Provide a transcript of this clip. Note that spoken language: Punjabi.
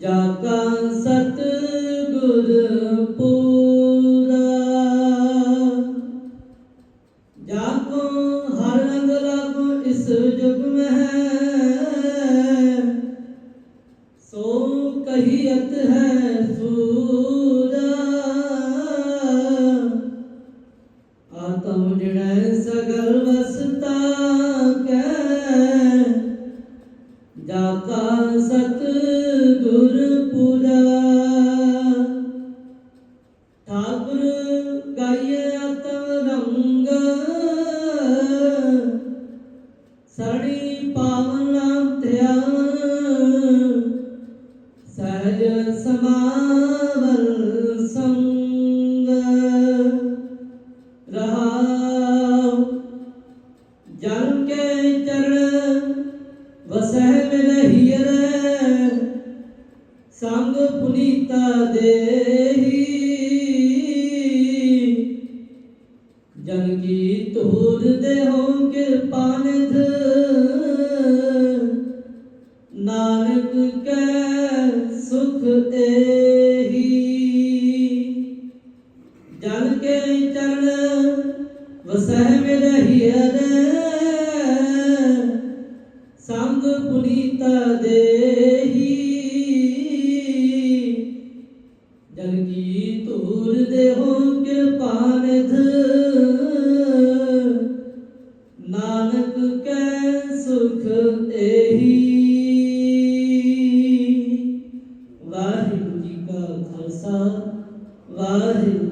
ਜਾ ਕਾ ਸਤ ਗੁਰ ਪੂਰਾ ਜਾ ਕੋ ਹਰ ਰੰਗ ਲਾਗੋ ਇਸ ਜੁਗ ਮਹਿ। ਸੋ ਕਹੀਤ ਹੈ ਸੂਰਾ ਸਤ ਗੁਰਪੁਰਾ। ਠਾਕੁਰ ਗਾਇਏ ਆਤਮ ਰੰਗ ਸਰਣੀ ਪਾਵਨ ਨਾਮ ਧਿਆਨ। ਸਹਿਜ ਸਮਾਵਲ ਸੰਗ। ਰਹਾਉ ਜਨ ਕੇ ਚਰਨ ਵਸਹਿ ਪੁਨੀਤਾ ਦੇਹੀ। ਜਨ ਕੀ ਤੋਰ ਦੇਹੋ ਕਿਰਪਾ ਨਿਧ ਨਾਨਕ ਕੈ ਸੁਖ ਏਹੀ। ਜਨ ਕੇ ਚਰਨ ਵਸਹਿ ਮਿਲ ਹੀਰੇ ਸੰਗ ਪੁਨੀਤਾ ਗੁਰਦੇਵੋ ਕਿਰਪਾ ਨਿਧ। ਨਾਨਕ ਕੈ ਸੁਖ ਇਹੀ ਵਾਹਿਗੁਰੂ ਜੀ ਕਾ ਖਾਲਸਾ ਵਾਹਿਗੁਰੂ